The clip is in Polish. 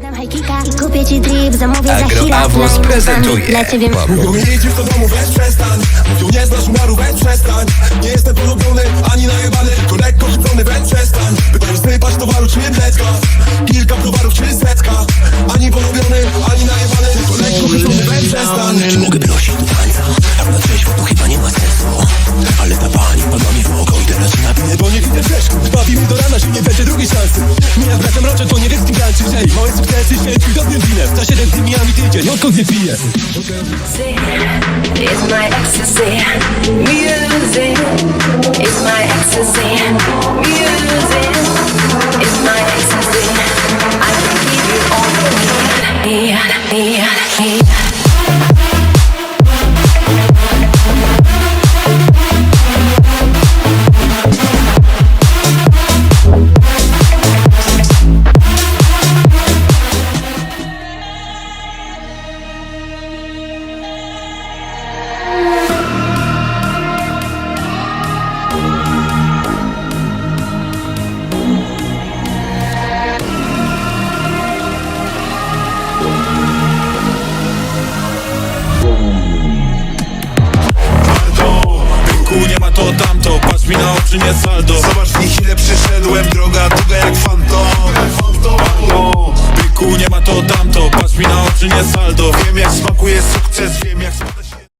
Dam hajkika i kupię ci drip, zamówię za Agro chwilę Awus prezentuje Dla ciebie Mówią nie jeździsz do domu, weź przestań. Mówią nie znasz umiaru, weź przestań. Nie jestem polubiony, ani najebany Tylko lekko rzucony, weź przestań. Pytają sypać towaru, czy jednego? Kilka browarów, czy setka? Ani polubiony, ani najebany Tylko lekko rzucony, weź przestań. Czy mogę prosić do tańca? Tak na trzeźwo to chyba nie ma sensu. Ale ta pani padła mi w oko i teraz się napiję Bo nie widzę przeszkód, bawimy do rana, że nie będzie drugiej szansy. Mija z bratem roczek po niebieskim tańczy Jeżeli małe Sophia. Is my ecstasy music? Is my ecstasy music? Is my ecstasy? I you all. To. Tamto, patrz mi na oczy, nie saldo. Zobacz w nich ile przyszedłem, droga długa jak fantom. Byku nie ma to tamto, patrz mi na oczy, nie saldo. Wiem jak smakuje sukces, wiem jak smakuje